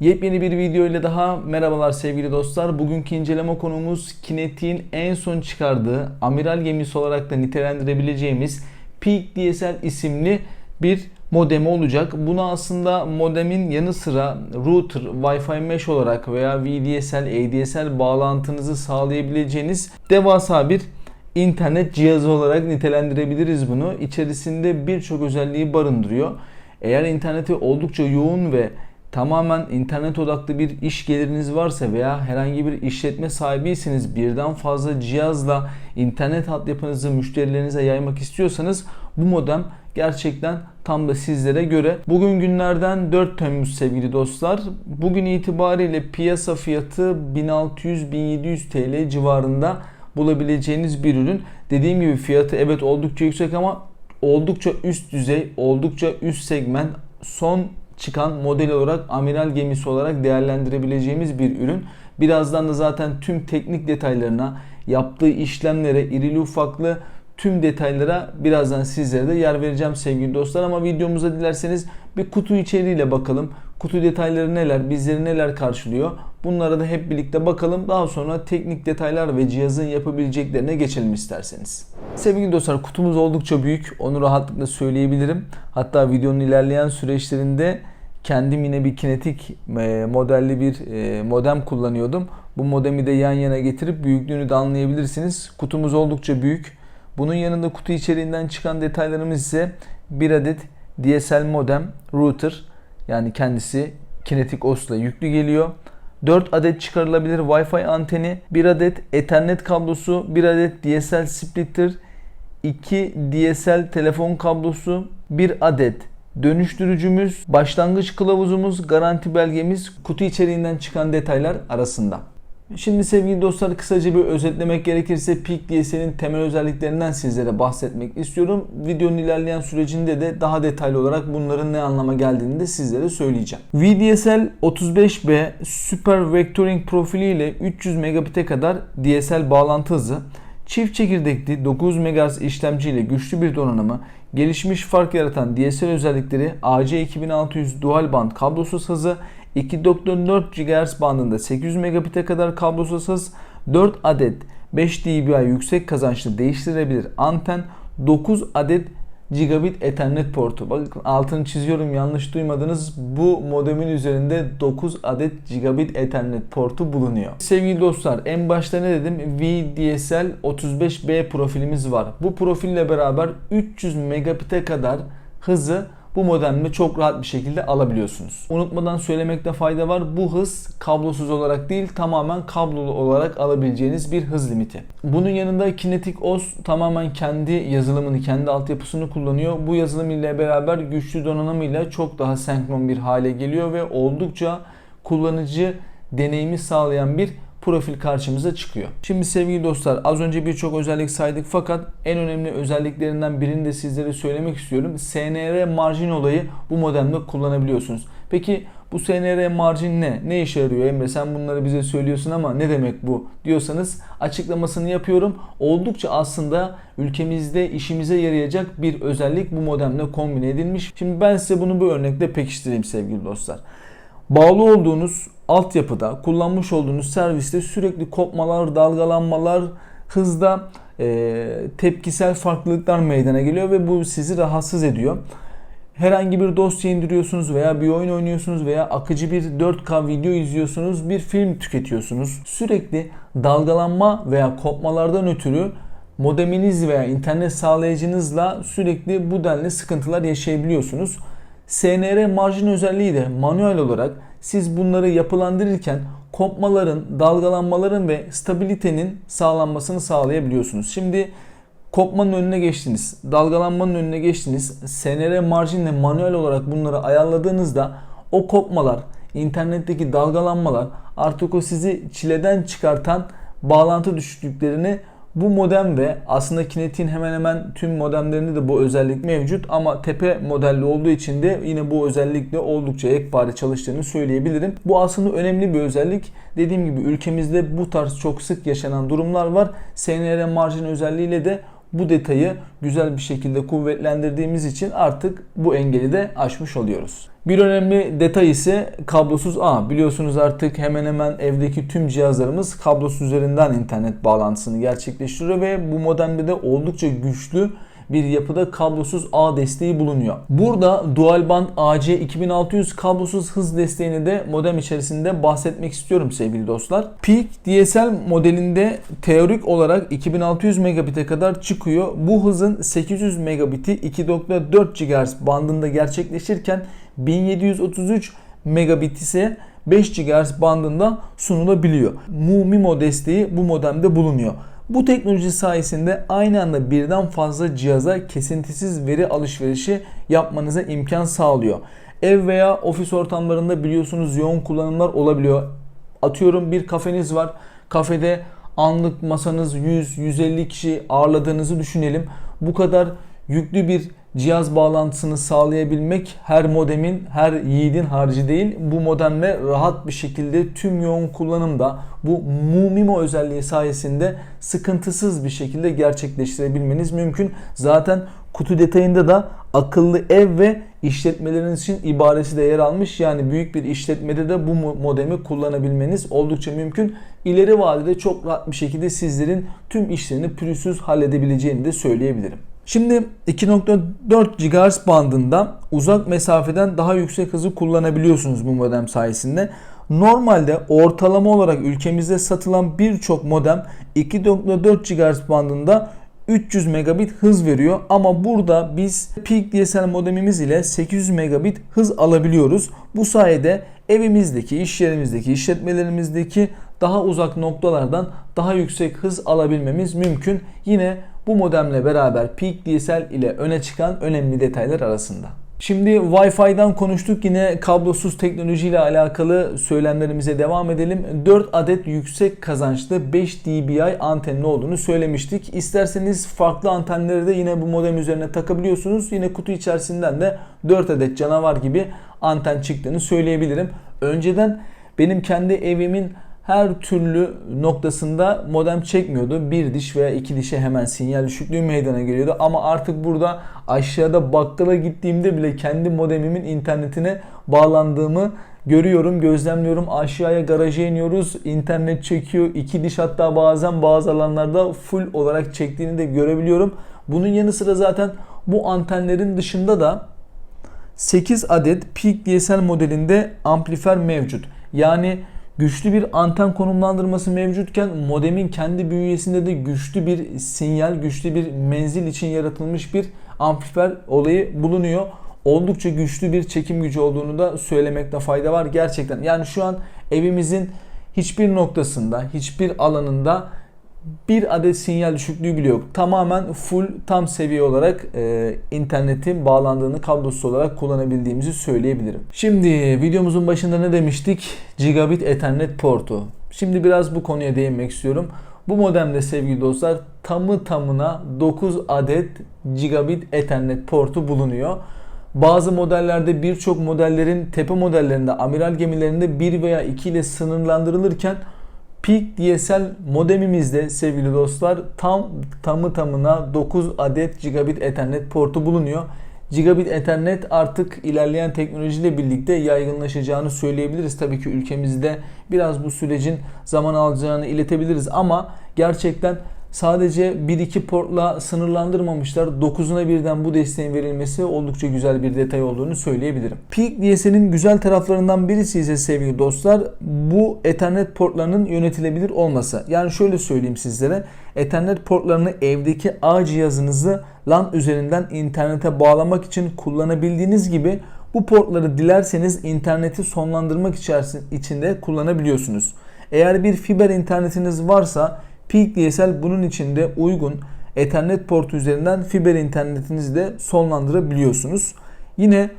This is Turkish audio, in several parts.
Yepyeni bir video ile daha merhabalar sevgili dostlar. Bugünkü inceleme konumuz Kinetik'in en son çıkardığı amiral gemisi olarak da nitelendirebileceğimiz Peak DSL isimli bir modemi olacak. Buna aslında modemin yanı sıra router, Wi-Fi mesh olarak veya VDSL, ADSL bağlantınızı sağlayabileceğiniz devasa bir internet cihazı olarak nitelendirebiliriz bunu. İçerisinde birçok özelliği barındırıyor. Eğer interneti oldukça yoğun ve tamamen internet odaklı bir iş geliriniz varsa veya herhangi bir işletme sahibiyseniz birden fazla cihazla internet altyapınızı müşterilerinize yaymak istiyorsanız bu modem gerçekten tam da sizlere göre. Bugün günlerden 4 Temmuz sevgili dostlar. Bugün itibariyle piyasa fiyatı 1600-1700 TL civarında bulabileceğiniz bir ürün. Dediğim gibi fiyatı evet oldukça yüksek ama oldukça üst düzey, oldukça üst segment, son çıkan model olarak amiral gemisi olarak değerlendirebileceğimiz bir ürün. Birazdan da zaten tüm teknik detaylarına, yaptığı işlemlere, irili ufaklı tüm detaylara birazdan sizlere de yer vereceğim sevgili dostlar ama videomuza dilerseniz bir kutu içeriğiyle bakalım. Kutu detayları neler, bizleri neler karşılıyor? Bunlara da hep birlikte bakalım. Daha sonra teknik detaylar ve cihazın yapabileceklerine geçelim isterseniz. Sevgili dostlar kutumuz oldukça büyük. Onu rahatlıkla söyleyebilirim. Hatta videonun ilerleyen süreçlerinde kendim yine bir kinetik e, modelli bir e, modem kullanıyordum. Bu modemi de yan yana getirip büyüklüğünü de anlayabilirsiniz. Kutumuz oldukça büyük. Bunun yanında kutu içeriğinden çıkan detaylarımız ise bir adet DSL modem, router yani kendisi kinetik OS'la yüklü geliyor. 4 adet çıkarılabilir Wi-Fi anteni, 1 adet Ethernet kablosu, 1 adet DSL splitter, 2 DSL telefon kablosu, 1 adet dönüştürücümüz, başlangıç kılavuzumuz, garanti belgemiz, kutu içeriğinden çıkan detaylar arasında. Şimdi sevgili dostlar kısaca bir özetlemek gerekirse Peak DSL'in temel özelliklerinden sizlere bahsetmek istiyorum. Videonun ilerleyen sürecinde de daha detaylı olarak bunların ne anlama geldiğini de sizlere söyleyeceğim. VDSL 35B Super Vectoring profiliyle 300 megabit'e kadar DSL bağlantı hızı, çift çekirdekli 9 MHz işlemci ile güçlü bir donanımı, gelişmiş fark yaratan DSL özellikleri AC2600 dual band kablosuz hızı, 2.4 GHz bandında 800 megabit'e kadar kablosuz hız, 4 adet 5 dBi yüksek kazançlı değiştirilebilir anten, 9 adet gigabit ethernet portu. Bakın altını çiziyorum yanlış duymadınız. Bu modemin üzerinde 9 adet gigabit ethernet portu bulunuyor. Sevgili dostlar en başta ne dedim? VDSL 35B profilimiz var. Bu profille beraber 300 megabit'e kadar hızı bu modemle çok rahat bir şekilde alabiliyorsunuz. Unutmadan söylemekte fayda var. Bu hız kablosuz olarak değil tamamen kablolu olarak alabileceğiniz bir hız limiti. Bunun yanında Kinetic OS tamamen kendi yazılımını, kendi altyapısını kullanıyor. Bu yazılım ile beraber güçlü donanımıyla çok daha senkron bir hale geliyor ve oldukça kullanıcı deneyimi sağlayan bir profil karşımıza çıkıyor. Şimdi sevgili dostlar az önce birçok özellik saydık fakat en önemli özelliklerinden birini de sizlere söylemek istiyorum. SNR marjin olayı bu modemde kullanabiliyorsunuz. Peki bu SNR marjin ne? Ne işe yarıyor Emre sen bunları bize söylüyorsun ama ne demek bu diyorsanız açıklamasını yapıyorum. Oldukça aslında ülkemizde işimize yarayacak bir özellik bu modemle kombine edilmiş. Şimdi ben size bunu bu örnekle pekiştireyim sevgili dostlar. Bağlı olduğunuz altyapıda kullanmış olduğunuz serviste sürekli kopmalar, dalgalanmalar, hızda e, tepkisel farklılıklar meydana geliyor ve bu sizi rahatsız ediyor. Herhangi bir dosya indiriyorsunuz veya bir oyun oynuyorsunuz veya akıcı bir 4K video izliyorsunuz, bir film tüketiyorsunuz. Sürekli dalgalanma veya kopmalardan ötürü modeminiz veya internet sağlayıcınızla sürekli bu denli sıkıntılar yaşayabiliyorsunuz. SNR marjin özelliği de manuel olarak siz bunları yapılandırırken kopmaların, dalgalanmaların ve stabilitenin sağlanmasını sağlayabiliyorsunuz. Şimdi kopmanın önüne geçtiniz, dalgalanmanın önüne geçtiniz. SNR marjinle manuel olarak bunları ayarladığınızda o kopmalar, internetteki dalgalanmalar artık o sizi çileden çıkartan bağlantı düşüklüklerini bu modem ve aslında Kinetik'in hemen hemen tüm modemlerinde de bu özellik mevcut ama tepe modelli olduğu için de yine bu özellikle oldukça ekpare çalıştığını söyleyebilirim. Bu aslında önemli bir özellik. Dediğim gibi ülkemizde bu tarz çok sık yaşanan durumlar var. SNR marjin özelliğiyle de bu detayı güzel bir şekilde kuvvetlendirdiğimiz için artık bu engeli de aşmış oluyoruz. Bir önemli detay ise kablosuz ağ. Biliyorsunuz artık hemen hemen evdeki tüm cihazlarımız kablosuz üzerinden internet bağlantısını gerçekleştiriyor ve bu modemde de oldukça güçlü bir yapıda kablosuz ağ desteği bulunuyor. Burada dual band AC 2600 kablosuz hız desteğini de modem içerisinde bahsetmek istiyorum sevgili dostlar. Peak DSL modelinde teorik olarak 2600 megabit'e kadar çıkıyor. Bu hızın 800 megabit'i 2.4 GHz bandında gerçekleşirken 1733 megabit ise 5 GHz bandında sunulabiliyor. Mu MIMO desteği bu modemde bulunuyor. Bu teknoloji sayesinde aynı anda birden fazla cihaza kesintisiz veri alışverişi yapmanıza imkan sağlıyor. Ev veya ofis ortamlarında biliyorsunuz yoğun kullanımlar olabiliyor. Atıyorum bir kafeniz var. Kafede anlık masanız 100-150 kişi ağırladığınızı düşünelim. Bu kadar yüklü bir cihaz bağlantısını sağlayabilmek her modemin, her yiğidin harcı değil. Bu modemle rahat bir şekilde tüm yoğun kullanımda bu MuMimo özelliği sayesinde sıkıntısız bir şekilde gerçekleştirebilmeniz mümkün. Zaten kutu detayında da akıllı ev ve işletmeleriniz için ibaresi de yer almış. Yani büyük bir işletmede de bu modemi kullanabilmeniz oldukça mümkün. İleri vadede çok rahat bir şekilde sizlerin tüm işlerini pürüzsüz halledebileceğini de söyleyebilirim. Şimdi 2.4 GHz bandında uzak mesafeden daha yüksek hızı kullanabiliyorsunuz bu modem sayesinde. Normalde ortalama olarak ülkemizde satılan birçok modem 2.4 GHz bandında 300 megabit hız veriyor ama burada biz Peak DSL modemimiz ile 800 megabit hız alabiliyoruz. Bu sayede evimizdeki, iş yerimizdeki, işletmelerimizdeki daha uzak noktalardan daha yüksek hız alabilmemiz mümkün. Yine bu modemle beraber Peak DSL ile öne çıkan önemli detaylar arasında. Şimdi Wi-Fi'den konuştuk. Yine kablosuz teknoloji ile alakalı söylemlerimize devam edelim. 4 adet yüksek kazançlı 5 dBi antenli olduğunu söylemiştik. İsterseniz farklı antenleri de yine bu modem üzerine takabiliyorsunuz. Yine kutu içerisinden de 4 adet canavar gibi anten çıktığını söyleyebilirim. Önceden benim kendi evimin her türlü noktasında modem çekmiyordu. Bir diş veya iki dişe hemen sinyal düşüklüğü meydana geliyordu. Ama artık burada aşağıda bakkala gittiğimde bile kendi modemimin internetine bağlandığımı görüyorum, gözlemliyorum. Aşağıya garaja iniyoruz. internet çekiyor. iki diş hatta bazen bazı alanlarda full olarak çektiğini de görebiliyorum. Bunun yanı sıra zaten bu antenlerin dışında da 8 adet Peak DSL modelinde amplifer mevcut. Yani güçlü bir anten konumlandırması mevcutken modemin kendi bünyesinde de güçlü bir sinyal, güçlü bir menzil için yaratılmış bir amplifer olayı bulunuyor. Oldukça güçlü bir çekim gücü olduğunu da söylemekte fayda var gerçekten. Yani şu an evimizin hiçbir noktasında, hiçbir alanında bir adet sinyal düşüklüğü bile yok. Tamamen full tam seviye olarak e, internetin bağlandığını kablosuz olarak kullanabildiğimizi söyleyebilirim. Şimdi videomuzun başında ne demiştik? Gigabit Ethernet portu. Şimdi biraz bu konuya değinmek istiyorum. Bu modemde sevgili dostlar tamı tamına 9 adet gigabit Ethernet portu bulunuyor. Bazı modellerde birçok modellerin tepe modellerinde amiral gemilerinde 1 veya 2 ile sınırlandırılırken Peak DSL modemimizde sevgili dostlar tam tamı tamına 9 adet gigabit ethernet portu bulunuyor. Gigabit Ethernet artık ilerleyen teknolojiyle birlikte yaygınlaşacağını söyleyebiliriz. Tabii ki ülkemizde biraz bu sürecin zaman alacağını iletebiliriz ama gerçekten sadece 1-2 portla sınırlandırmamışlar. 9'una birden bu desteğin verilmesi oldukça güzel bir detay olduğunu söyleyebilirim. Peak DSL'in güzel taraflarından birisi ise sevgili dostlar bu Ethernet portlarının yönetilebilir olması. Yani şöyle söyleyeyim sizlere. Ethernet portlarını evdeki ağ cihazınızı LAN üzerinden internete bağlamak için kullanabildiğiniz gibi bu portları dilerseniz interneti sonlandırmak için de kullanabiliyorsunuz. Eğer bir fiber internetiniz varsa Peak DSL bunun içinde uygun Ethernet portu üzerinden fiber internetinizi de sonlandırabiliyorsunuz. Yine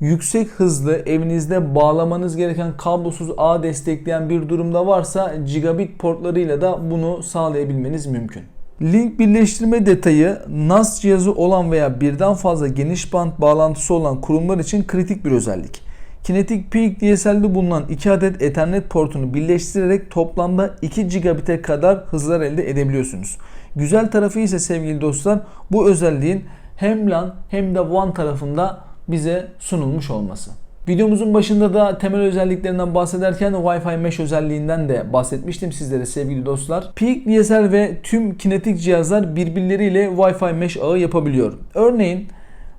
yüksek hızlı evinizde bağlamanız gereken kablosuz ağ destekleyen bir durumda varsa gigabit portlarıyla da bunu sağlayabilmeniz mümkün. Link birleştirme detayı NAS cihazı olan veya birden fazla geniş band bağlantısı olan kurumlar için kritik bir özellik. Kinetic Peak DSL'de bulunan 2 adet Ethernet portunu birleştirerek toplamda 2 gigabit'e kadar hızlar elde edebiliyorsunuz. Güzel tarafı ise sevgili dostlar bu özelliğin hem LAN hem de WAN tarafında bize sunulmuş olması. Videomuzun başında da temel özelliklerinden bahsederken Wi-Fi Mesh özelliğinden de bahsetmiştim sizlere sevgili dostlar. Peak DSL ve tüm kinetik cihazlar birbirleriyle Wi-Fi Mesh ağı yapabiliyor. Örneğin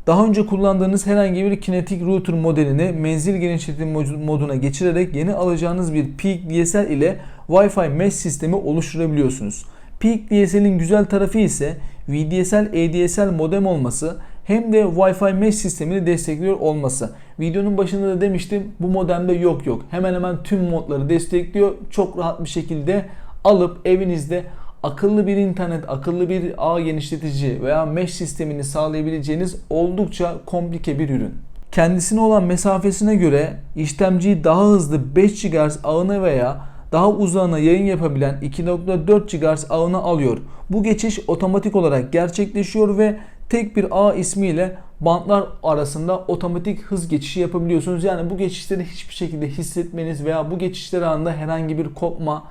daha önce kullandığınız herhangi bir kinetik router modelini menzil genişletme moduna geçirerek yeni alacağınız bir Peak DSL ile Wi-Fi mesh sistemi oluşturabiliyorsunuz. Peak DSL'in güzel tarafı ise VDSL ADSL modem olması hem de Wi-Fi mesh sistemini destekliyor olması. Videonun başında da demiştim bu modemde yok yok. Hemen hemen tüm modları destekliyor. Çok rahat bir şekilde alıp evinizde akıllı bir internet, akıllı bir ağ genişletici veya mesh sistemini sağlayabileceğiniz oldukça komplike bir ürün. Kendisine olan mesafesine göre işlemciyi daha hızlı 5 GHz ağına veya daha uzağına yayın yapabilen 2.4 GHz ağına alıyor. Bu geçiş otomatik olarak gerçekleşiyor ve tek bir ağ ismiyle bantlar arasında otomatik hız geçişi yapabiliyorsunuz. Yani bu geçişleri hiçbir şekilde hissetmeniz veya bu geçişler anında herhangi bir kopma,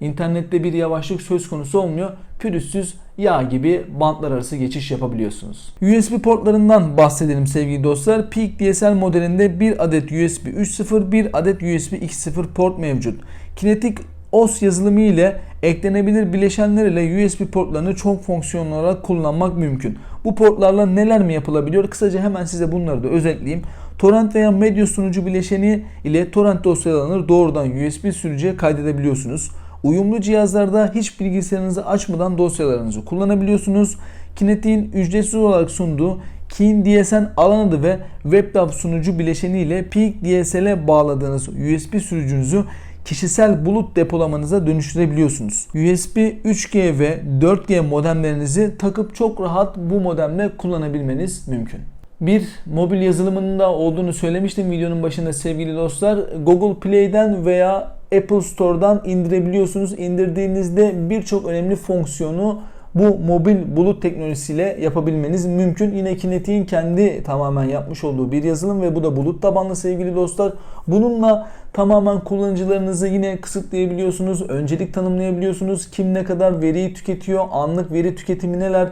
İnternette bir yavaşlık söz konusu olmuyor. Pürüzsüz yağ gibi bantlar arası geçiş yapabiliyorsunuz. USB portlarından bahsedelim sevgili dostlar. Peak DSL modelinde bir adet USB 3.0, bir adet USB 2.0 port mevcut. Kinetik OS yazılımı ile eklenebilir bileşenler ile USB portlarını çok fonksiyonlu olarak kullanmak mümkün. Bu portlarla neler mi yapılabiliyor? Kısaca hemen size bunları da özetleyeyim. Torrent veya medya sunucu bileşeni ile torrent dosyalarını doğrudan USB sürücüye kaydedebiliyorsunuz. Uyumlu cihazlarda hiç bilgisayarınızı açmadan dosyalarınızı kullanabiliyorsunuz. Kinetik'in ücretsiz olarak sunduğu Keen DSN alan adı ve WebDAV sunucu bileşeni ile Peak DSL'e bağladığınız USB sürücünüzü kişisel bulut depolamanıza dönüştürebiliyorsunuz. USB 3G ve 4G modemlerinizi takıp çok rahat bu modemle kullanabilmeniz mümkün. Bir mobil yazılımının da olduğunu söylemiştim videonun başında sevgili dostlar. Google Play'den veya Apple Store'dan indirebiliyorsunuz. İndirdiğinizde birçok önemli fonksiyonu bu mobil bulut teknolojisiyle yapabilmeniz mümkün. Yine Kinetik'in kendi tamamen yapmış olduğu bir yazılım ve bu da bulut tabanlı sevgili dostlar. Bununla tamamen kullanıcılarınızı yine kısıtlayabiliyorsunuz. Öncelik tanımlayabiliyorsunuz. Kim ne kadar veriyi tüketiyor, anlık veri tüketimi neler.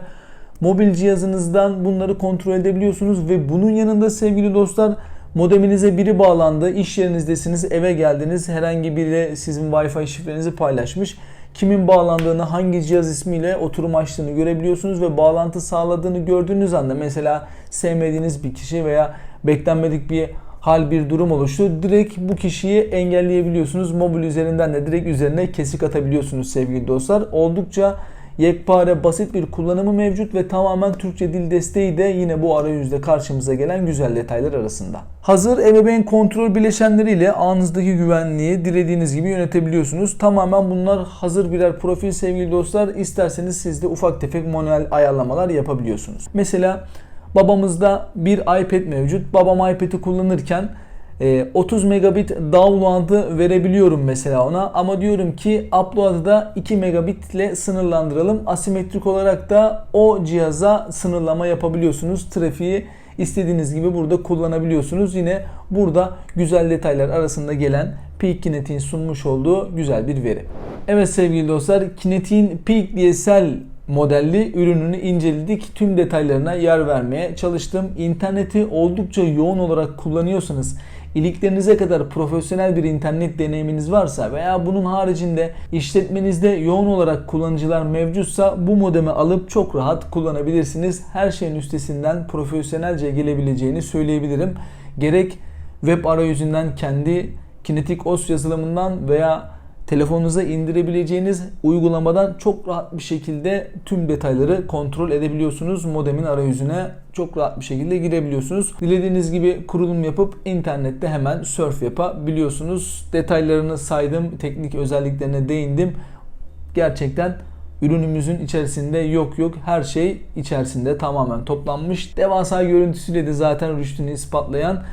Mobil cihazınızdan bunları kontrol edebiliyorsunuz ve bunun yanında sevgili dostlar Modeminize biri bağlandı, iş yerinizdesiniz, eve geldiniz, herhangi biri sizin Wi-Fi şifrenizi paylaşmış. Kimin bağlandığını, hangi cihaz ismiyle oturum açtığını görebiliyorsunuz ve bağlantı sağladığını gördüğünüz anda mesela sevmediğiniz bir kişi veya beklenmedik bir hal bir durum oluştu. Direkt bu kişiyi engelleyebiliyorsunuz. Mobil üzerinden de direkt üzerine kesik atabiliyorsunuz sevgili dostlar. Oldukça yekpare basit bir kullanımı mevcut ve tamamen Türkçe dil desteği de yine bu arayüzde karşımıza gelen güzel detaylar arasında. Hazır ebeveyn kontrol bileşenleriyle ağınızdaki güvenliği dilediğiniz gibi yönetebiliyorsunuz. Tamamen bunlar hazır birer profil sevgili dostlar. İsterseniz siz de ufak tefek manuel ayarlamalar yapabiliyorsunuz. Mesela babamızda bir iPad mevcut. Babam iPad'i kullanırken 30 ee, megabit download'ı verebiliyorum mesela ona ama diyorum ki upload'ı da 2 megabit ile sınırlandıralım. Asimetrik olarak da o cihaza sınırlama yapabiliyorsunuz. Trafiği istediğiniz gibi burada kullanabiliyorsunuz. Yine burada güzel detaylar arasında gelen Peak Kinetic'in sunmuş olduğu güzel bir veri. Evet sevgili dostlar Kinetic'in Peak DSL modelli ürününü inceledik. Tüm detaylarına yer vermeye çalıştım. İnterneti oldukça yoğun olarak kullanıyorsanız iliklerinize kadar profesyonel bir internet deneyiminiz varsa veya bunun haricinde işletmenizde yoğun olarak kullanıcılar mevcutsa bu modemi alıp çok rahat kullanabilirsiniz. Her şeyin üstesinden profesyonelce gelebileceğini söyleyebilirim. Gerek web arayüzünden kendi Kinetic OS yazılımından veya telefonunuza indirebileceğiniz uygulamadan çok rahat bir şekilde tüm detayları kontrol edebiliyorsunuz. Modemin arayüzüne çok rahat bir şekilde girebiliyorsunuz. Dilediğiniz gibi kurulum yapıp internette hemen surf yapabiliyorsunuz. Detaylarını saydım, teknik özelliklerine değindim. Gerçekten ürünümüzün içerisinde yok yok her şey içerisinde tamamen toplanmış. Devasa görüntüsüyle de zaten rüştünü ispatlayan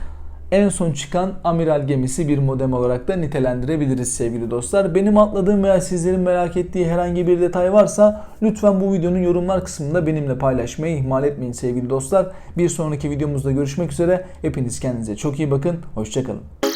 en son çıkan amiral gemisi bir modem olarak da nitelendirebiliriz sevgili dostlar. Benim atladığım veya sizlerin merak ettiği herhangi bir detay varsa lütfen bu videonun yorumlar kısmında benimle paylaşmayı ihmal etmeyin sevgili dostlar. Bir sonraki videomuzda görüşmek üzere. Hepiniz kendinize çok iyi bakın. Hoşçakalın.